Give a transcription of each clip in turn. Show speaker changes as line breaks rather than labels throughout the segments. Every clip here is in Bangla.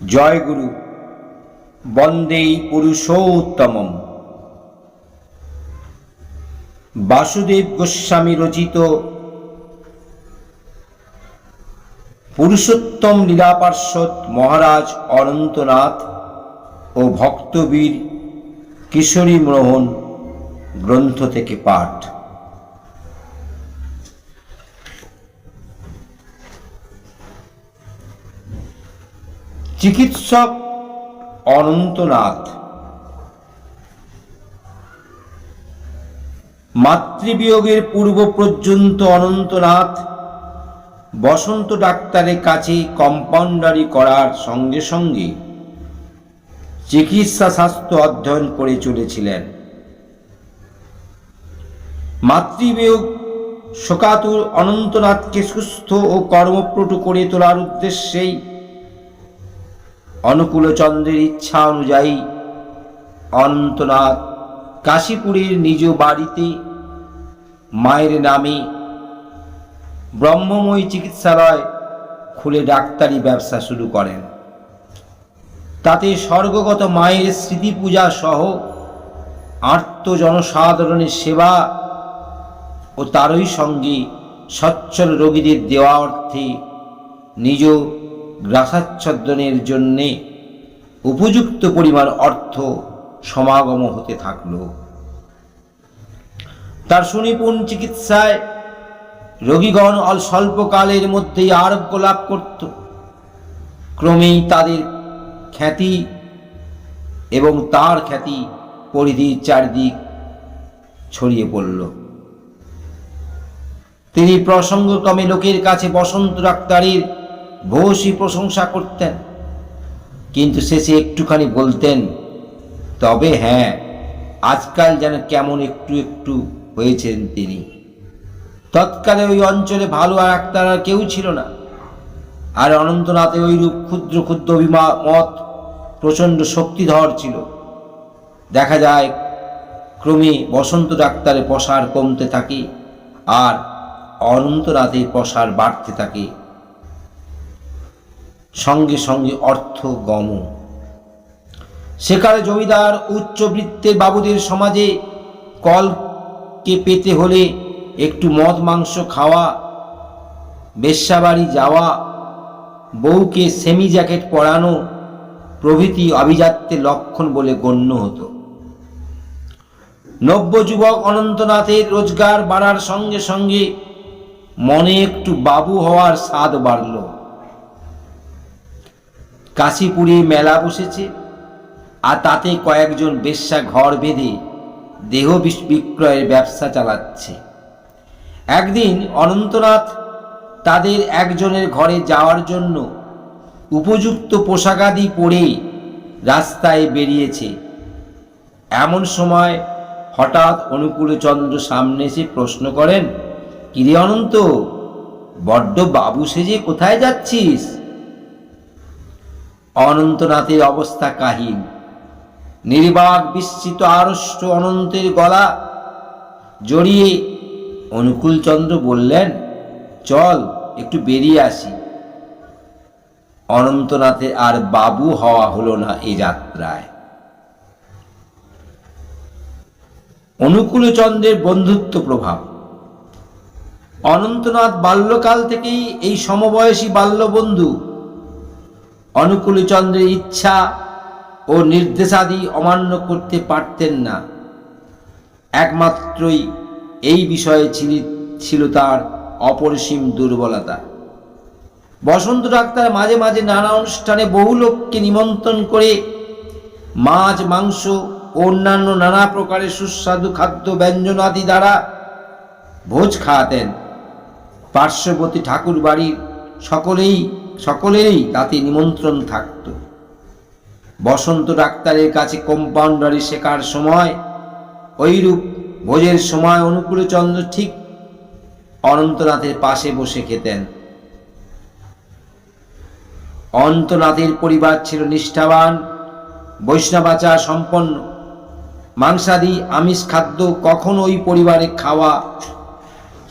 জয় গুরু। বন্দেই পুরুষোত্তমম। বাসুদেব গোস্বামী রচিত পুরুষোত্তম লীলা পার্শ্বদ মহারাজ অনন্তনাথ ও ভক্তবীর কিশোরী মোহন গ্রন্থ থেকে পাঠ। চিকিৎসক অনন্তনাথ। মাতৃবিয়োগের পূর্ব পর্যন্ত অনন্তনাথ বসন্ত ডাক্তারের কাছে কম্পাউন্ডারি করার সঙ্গে সঙ্গে চিকিৎসা স্বাস্থ্য অধ্যয়ন করে চলেছিলেন। মাতৃবিয়োগ শোকাতুর অনন্তনাথকে সুস্থ ও কর্মপ্রটু করে তোলার উদ্দেশ্যেই অনুকূলচন্দ্রের ইচ্ছা অনুযায়ী অনন্তনাথ কাশীপুরের নিজ বাড়িতে মায়ের নামে ব্রহ্মময়ী চিকিৎসালয় খুলে ডাক্তারি ব্যবসা শুরু করেন। তাতে স্বর্গগত মায়ের স্মৃতি পূজা সহ আর্ত জনসাধারণের সেবা ও তারই সঙ্গে সচ্ছল রোগীদের দেওয়া অর্থে নিজ গ্রাসাচ্ছাদনের জন্যে উপযুক্ত পরিমাণ অর্থ সমাগম হতে থাকল। তার সুনিপুণ চিকিৎসায় রোগীগণ স্বল্পকালের মধ্যেই আরোগ্য লাভ করত। ক্রমেই তাদের খ্যাতি এবং তার খ্যাতি পরিধির চারিদিক ছড়িয়ে পড়ল। তিনি প্রসঙ্গক্রমে লোকের কাছে বসন্ত ডাক্তারের ভূয়সী প্রশংসা করতেন। কিন্তু শেষে একটুখানি বলতেন, তবে হ্যাঁ আজকাল যেন কেমন একটু একটু হয়েছেন তিনি। তৎকালে ওই অঞ্চলে ভালো আর ডাক্তার আর কেউ ছিল না। আর অনন্তনাথে ওইরূপ ক্ষুদ্র ক্ষুদ্র অভিমত প্রচণ্ড শক্তিধর ছিল। দেখা যায়, ক্রমে বসন্ত ডাক্তারের প্রসার কমতে থাকে আর অনন্তনাথের প্রসার বাড়তে থাকে। সঙ্গে সঙ্গে অর্থ গম। সেকালে জমিদার উচ্চবৃত্তের বাবুদের সমাজে কলকে পেতে হলে একটু মদ, মাংস খাওয়া, বেশ্যাবাড়ি যাওয়া, বউকে সেমি জ্যাকেট পরানো প্রভৃতি অভিজাত্যের লক্ষণ বলে গণ্য হতো। নব্য যুবক অনন্তনাথের রোজগার বাড়ার সঙ্গে সঙ্গে মনে একটু বাবু হওয়ার স্বাদ বাড়ল। কাশীপুরে মেলা বসেছে। আর তাতে কয়েকজন বেশ্যা ঘর বেঁধে দেহ বিক্রয়ের ব্যবসা চালাচ্ছে। একদিন অনন্তনাথ তাদের একজনের ঘরে যাওয়ার জন্য উপযুক্ত পোশাকাদি পরে রাস্তায় বেরিয়েছে। এমন সময় হঠাৎ অনুকূলচন্দ্র সামনে এসে প্রশ্ন করেন, কিরে অনন্ত, বড্ড বাবু সেজে কোথায় যাচ্ছিস? অনন্তনাথের অবস্থা কাহিন নির্বাক বিস্মিত আড়ষ্ট অনন্তের গলা জড়িয়ে অনুকূলচন্দ্র বললেন, চল, একটু বেরিয়ে আসি। অনন্তনাথে আর বাবু হওয়া হলো না এ যাত্রায়। অনুকূলচন্দ্রের বন্ধুত্ব প্রভাব। অনন্তনাথ বাল্যকাল থেকেই এই সমবয়সী বাল্যবন্ধু অনুকূলচন্দ্রের ইচ্ছা ও নির্দেশাদি অমান্য করতে পারতেন না। একমাত্রই এই বিষয়ে ছিল- তার অপরিসীম দুর্বলতা। বসন্ত ডাক্তার মাঝে মাঝে নানা অনুষ্ঠানে বহু লোককে নিমন্ত্রণ করে মাছ, মাংস ও অন্যান্য নানা প্রকারের সুস্বাদু খাদ্য ব্যঞ্জনাদি দ্বারা ভোজ খাওয়াতেন। পার্শ্ববর্তী ঠাকুর বাড়ির সকলেই সকলেরই তাতে নিমন্ত্রণ থাকত। বসন্ত ডাক্তারের কাছে কম্পাউন্ডারি শেখার সময় ওইরূপ ভোজের সময় অনুকূলচন্দ্র ঠিক অনন্তনাথের পাশে বসে খেতেন। অনন্তনাথের পরিবার ছিল নিষ্ঠাবান, বৈষ্ণবাচার সম্পন্ন। মাংসাদি আমিষ খাদ্য কখনো ওই পরিবারে খাওয়া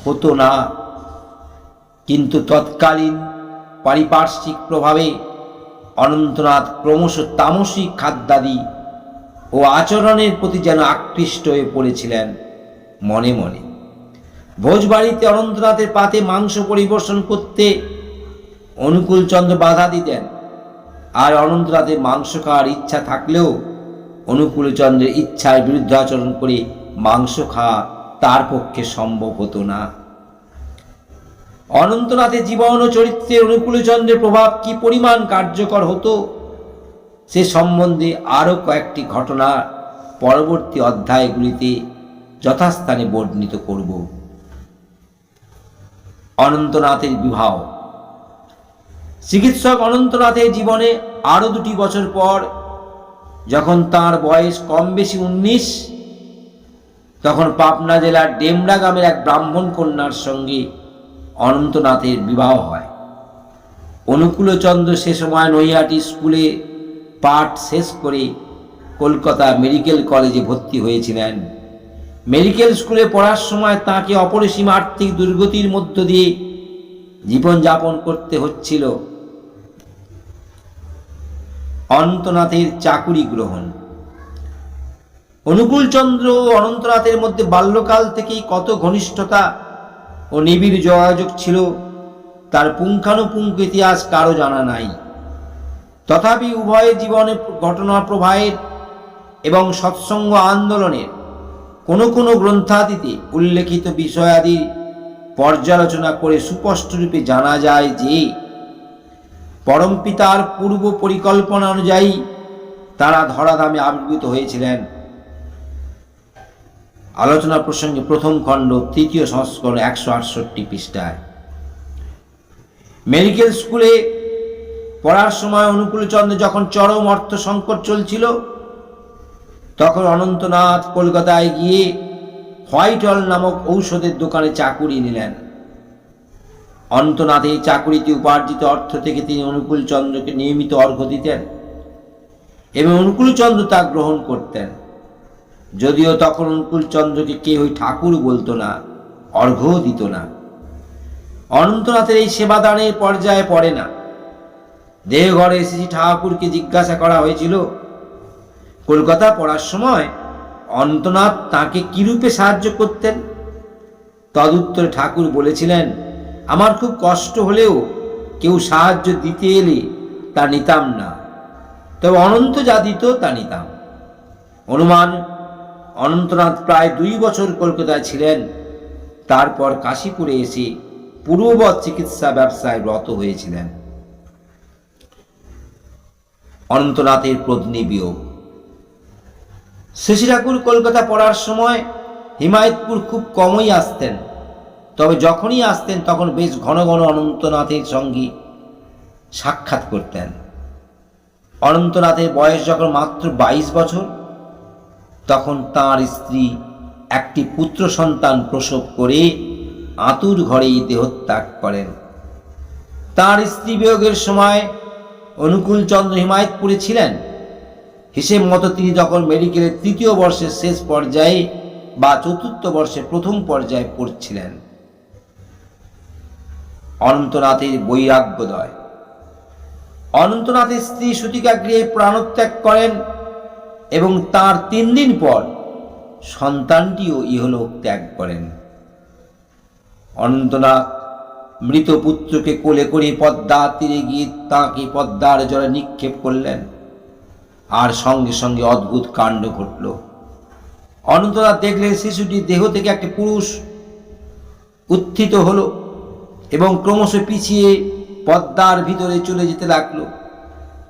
হতো না। কিন্তু তৎকালীন পারিপার্শ্বিক প্রভাবে অনন্তনাথ ক্রমশ তামসিক খাদ্যাদি ও আচরণের প্রতি যেন আকৃষ্ট হয়ে পড়েছিলেন মনে মনে। ভোজবাড়িতে অনন্তনাথের পাতে মাংস পরিবেশন করতে অনুকূলচন্দ্র বাধা দিতেন। আর অনন্তনাথের মাংস খাওয়ার ইচ্ছা থাকলেও অনুকূলচন্দ্রের ইচ্ছার বিরুদ্ধে আচরণ করে মাংস খাওয়া তার পক্ষে সম্ভব হতো না। অনন্তনাথের জীবন ও চরিত্রের অনুকূলচন্দ্রের প্রভাব কি পরিমাণ কার্যকর হতো? সে সম্বন্ধে আরও কয়েকটি ঘটনা পরবর্তী অধ্যায়গুলিতে যথাস্থানে বর্ণিত করব। অনন্তনাথের বিবাহ। চিকিৎসক অনন্তনাথের জীবনে আরও দুটি বছর পর যখন তার বয়স কম বেশি উনিশ, তখন পাবনা জেলার ডেমরা গ্রামের এক ব্রাহ্মণ কন্যার সঙ্গে অনন্তনাথের বিবাহ হয়। অনুকূলচন্দ্র সে সময় নৈহাটি স্কুলে পাঠ শেষ করে কলকাতা মেডিকেল কলেজে ভর্তি হয়েছিলেন। মেডিকেল স্কুলে পড়ার সময় তাকে অপরিসীম আর্থিক দুর্গতির মধ্য দিয়ে জীবনযাপন করতে হচ্ছিল। অনন্তনাথের চাকুরি গ্রহণ। অনুকূলচন্দ্র ও অনন্তনাথের মধ্যে বাল্যকাল থেকেই কত ঘনিষ্ঠতা ও নিবিড় যোগাযোগ ছিল, তার পুঙ্খানুপুঙ্খ ইতিহাস কারও জানা নাই। তথাপি উভয়ের জীবনে ঘটনা প্রবাহের এবং সৎসঙ্গ আন্দোলনের কোনো কোনো গ্রন্থাদিতে উল্লেখিত বিষয়াদির পর্যালোচনা করে সুস্পষ্টরূপে জানা যায় যে, পরমপিতার পূর্ব পরিকল্পনা অনুযায়ী তারা ধরাধামে আবির্ভূত হয়েছিলেন। আলোচনা প্রসঙ্গে প্রথম খণ্ড, তৃতীয় সংস্করণ একশো আটষট্টি পৃষ্ঠায়। মেডিকেল স্কুলে পড়ার সময় অনুকূলচন্দ্র যখন চরম অর্থ সংকট চলছিল, তখন অনন্তনাথ কলকাতায় গিয়ে হোয়াইট হল নামক ঔষধের দোকানে চাকুরি নিলেন। অনন্তনাথ এই চাকুরিতে উপার্জিত অর্থ থেকে তিনি অনুকূলচন্দ্রকে নিয়মিত অর্ঘ্য দিতেন এবং অনুকূলচন্দ্র তা গ্রহণ করতেন। যদিও তখন অনুকূলচন্দ্রকে কেউই ঠাকুর বলতো না, অর্ঘ্যও দিত না। অনন্তনাথের এই সেবাদানের পর্যায়ে পড়ে না। দেহঘরে এসেছি ঠাকুরকে জিজ্ঞাসা করা হয়েছিল, কলকাতা পড়ার সময় অনন্তনাথ তাকে কিরূপে সাহায্য করতেন? তদুত্তরে ঠাকুর বলেছিলেন, আমার খুব কষ্ট হলেও কেউ সাহায্য দিতে এলে তা নিতাম না, তবে অনন্ত যা দিত তা নিতাম। অনুমান অনন্তনাথ প্রায় দুই বছর কলকাতায় ছিলেন। তারপর কাশীপুরে এসে পূর্ববৎ চিকিৎসা ব্যবসায় রত হয়েছিলেন। অনন্তনাথের পত্নী বিয়োগ শশী ঠাকুর কলকাতা পড়ার সময় হিমায়তপুর খুব কমই আসতেন। তবে যখনই আসতেন, তখন বেশ ঘন ঘন অনন্তনাথের সঙ্গে সাক্ষাৎ করতেন। অনন্তনাথের বয়স যখন মাত্র বাইশ বছর তখন তার স্ত্রী একটি পুত্র সন্তান প্রসব করে আতুর ঘরেই দেহত্যাগ করেন। তার স্ত্রী বিয়োগের সময় অনুকূল অনুকূলচন্দ্র হিমায়তপুরে ছিলেন। হিসেব মতো তিনি যখন মেডিকেলের তৃতীয় বর্ষের শেষ পর্যায়ে বা চতুর্থ বর্ষের প্রথম পর্যায়ে পড়ছিলেন। অনন্তনাথের বৈরাগ্যদয়। অনন্তনাথের স্ত্রী সুতিকা গৃহে প্রাণত্যাগ করেন। এবং তার তিন দিন পর সন্তানটিও ইহলোক ত্যাগ করেন। অনন্তনাথ মৃত পুত্রকে কোলে করে পদ্মা তীরে গিয়ে তাঁকে পদ্মার জলে নিক্ষেপ করলেন। আর সঙ্গে সঙ্গে অদ্ভুত কাণ্ড ঘটল। অনন্তনাথ দেখলেন শিশুটির দেহ থেকে একটি পুরুষ উত্থিত হলো এবং ক্রমশ পিছিয়ে পদ্মার ভিতরে চলে যেতে লাগল।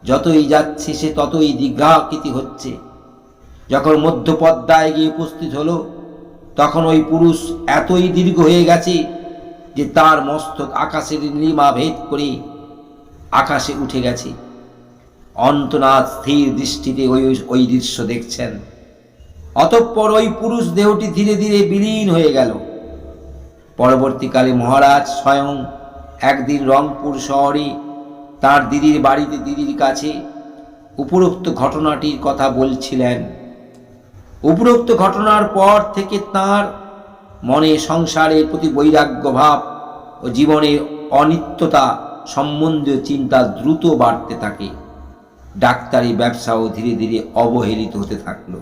যতই যাচ্ছে সে ততই দীর্ঘাকৃতি হচ্ছে। যখন মধ্য পদ্মায় গিয়ে উপস্থিত হলো, তখন ওই পুরুষ এতই দীর্ঘ হয়ে গেছে যে তার মস্তক আকাশের নীলিমা ভেদ করে আকাশে উঠে গেছে। অন্তনাথ স্থির দৃষ্টিতে ওই ওই দৃশ্য দেখছেন। অতঃপর ওই পুরুষ দেহটি ধীরে ধীরে বিলীন হয়ে গেল। পরবর্তীকালে মহারাজ স্বয়ং একদিন রংপুর শহরে তার দিদির বাড়িতে, দিদির কাছে উপরোক্ত ঘটনাটির কথা বলছিলেন। উপরোক্ত ঘটনার পর থেকে তার মনে সংসারের প্রতি বৈরাগ্য ভাব ও জীবনে অনিত্যতা সম্বন্ধীয় চিন্তা দ্রুত বাড়তে থাকে। ডাক্তারি ব্যবসাও ধীরে ধীরে অবহেলিত হতে থাকল।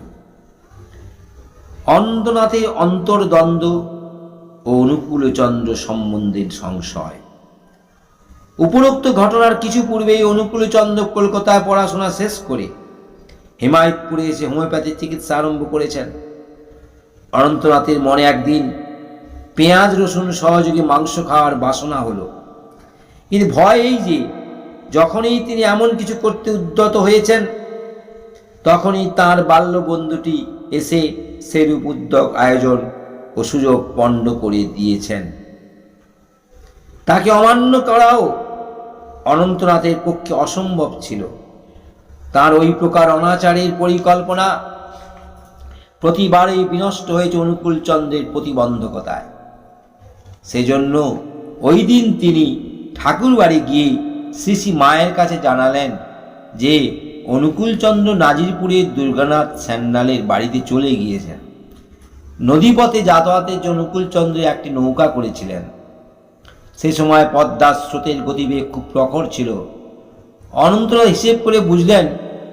অন্দনাথে অন্তর্দ্বন্দ্ব ও অনুকূলচন্দ্র সম্বন্ধের সংশয়। উপরোক্ত ঘটনার কিছু পূর্বেই অনুকূলচন্দ্র কলকাতায় পড়াশোনা শেষ করে হেমায়তপুরে এসে হোমিওপ্যাথি চিকিৎসা আরম্ভ করেছেন। অনন্তনাথের মনে একদিন পেঁয়াজ, রসুন সহযোগে মাংস খাওয়ার বাসনা হলো। কিন্তু ভয় এই যে, যখনই তিনি এমন কিছু করতে উদ্যত হয়েছেন, তখনই তার বাল্য বন্ধুটি এসে সেরূপ উদ্যোগ, আয়োজন ও সুযোগ পণ্ড করে দিয়েছেন। তাকে অমান্য করাও অনন্তনাথের পক্ষে অসম্ভব ছিল। তার ওই প্রকার অনাচারের পরিকল্পনা প্রতিবারেই বিনষ্ট হয়েছে অনুকূল চন্দ্রের প্রতিবন্ধকতায়। সেজন্য ওই দিন তিনি ঠাকুর বাড়ি গিয়ে শ্রী শ্রী মায়ের কাছে জানালেন যে অনুকূলচন্দ্র নাজিরপুরের দুর্গানাথ স্যান্ডালের বাড়িতে চলে গিয়েছেন। নদীপথে যাতায়াতের জন্য অনুকূলচন্দ্র একটি নৌকা করেছিলেন। সে সময় পদ্মার স্রোতের গতিবেগ খুব প্রখর ছিল। অনন্তরা হিসেব করে বুঝলেন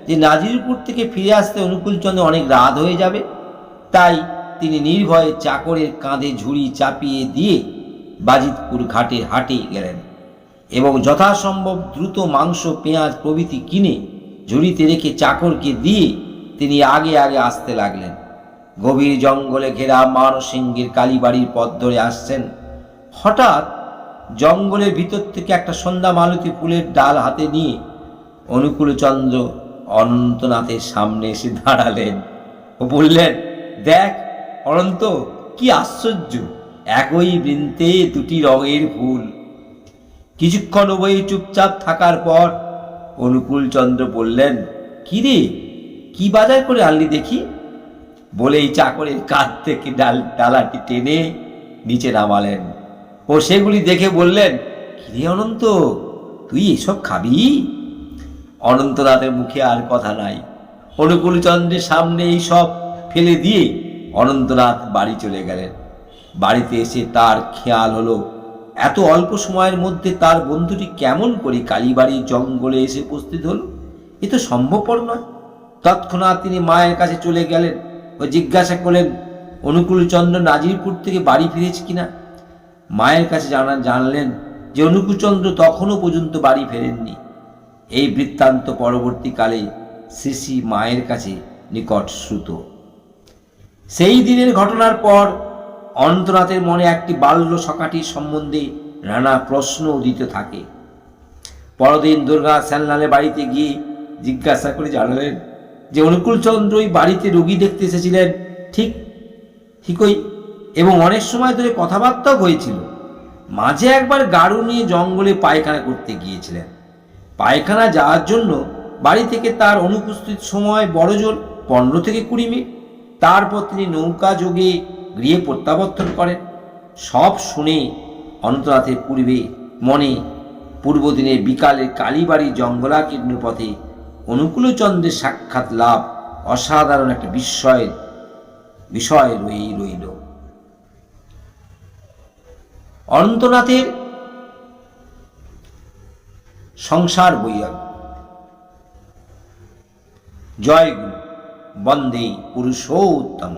যে নাজিরপুর থেকে ফিরে আসতে অনুকূলচন্দ্র অনেক রাত হয়ে যাবে, তাই তিনি নির্ভয়ে চাকরের কাঁধে ঝুড়ি চাপিয়ে দিয়ে বাজিতপুর ঘাটে হাটে গেলেন এবং যথাসম্ভব দ্রুত মাংস, পেঁয়াজ প্রভৃতি কিনে ঝুড়িতে রেখে চাকরকে দিয়ে তিনি আগে আগে আসতে লাগলেন। গভীর জঙ্গলে ঘেরা মানসিংহের কালীবাড়ির পথ ধরে আসছেন। হঠাৎ জঙ্গলের ভিতর থেকে একটা সন্ধ্যা মালতী ফুলের ডাল হাতে নিয়ে অনুকূলচন্দ্র অনন্তনাথের সামনে এসে দাঁড়ালেন। ও বললেন, দেখ, অনন্ত, কি আশ্চর্য! একই বৃন্তে দুটি রঙের ফুল। কিছুক্ষণ উভয়ই চুপচাপ থাকার পর অনুকূলচন্দ্র বললেন, কি রে, কি বাজার করে আনলি দেখি? বলেই চাকরের কাঁধ থেকে ডাল, ডালাটি টেনে নিচে নামালেন। ও সেগুলি দেখে বললেন কিরে অনন্ত, তুই এসব খাবি? অনন্তনাথের মুখে আর কথা নাই। অনুকূলচন্দ্রের সামনে এই সব ফেলে দিয়ে অনন্তনাথ বাড়ি চলে গেলেন। বাড়িতে এসে তার খেয়াল হলো, এত অল্প সময়ের মধ্যে তার বন্ধুটি কেমন করে কালীবাড়ির জঙ্গলে এসে উপস্থিত হলো? এ তো সম্ভবপর নয়। তৎক্ষণাৎ তিনি মায়ের কাছে চলে গেলেন ও জিজ্ঞাসা করলেন, অনুকূলচন্দ্র নাজিরপুর থেকে বাড়ি ফিরেছে কিনা? মায়ের কাছে জানা জানলেন যে অনুকূলচন্দ্র তখনও পর্যন্ত বাড়ি ফেরেননি। এই বৃত্তান্ত পরবর্তীকালে শ্রী মায়ের কাছে নিকট শ্রুত। সেই দিনের ঘটনার পর অনন্তনাথের মনে একটি বাল্য সকাটির সম্বন্ধে নানা প্রশ্ন উদিত থাকে। পরদিন দুর্গা স্যানলালের বাড়িতে গিয়ে জিজ্ঞাসা করে জানালেন যে অনুকূলচন্দ্র ওই বাড়িতে রোগী দেখতে এসেছিলেন? ঠিক, ঠিকই, এবং অনেক সময় ধরে কথাবার্তাও হয়েছিল। মাঝে একবার গাড়ু নিয়ে জঙ্গলে পায়খানা করতে গিয়েছিলেন। পায়খানা যাওয়ার জন্য বাড়ি থেকে তার অনুপস্থিত সময় বড় জোর পনেরো থেকে কুড়ি মিনিট। তারপর তিনি নৌকা যোগে গৃহে প্রত্যাবর্তন করেন। সব শুনে অনন্তনাথের পূর্বে মনে পূর্বদিনের বিকালে কালীবাড়ি জঙ্গলাকীর্ণ পথে অনুকূলচন্দ্রের সাক্ষাৎ লাভ অসাধারণ একটা বিস্ময়ের, বিষয় রয়েই রইল। অনন্তনাথের সংসার বৈরাগ জয় গুরু। বন্দে পুরুষোত্তম।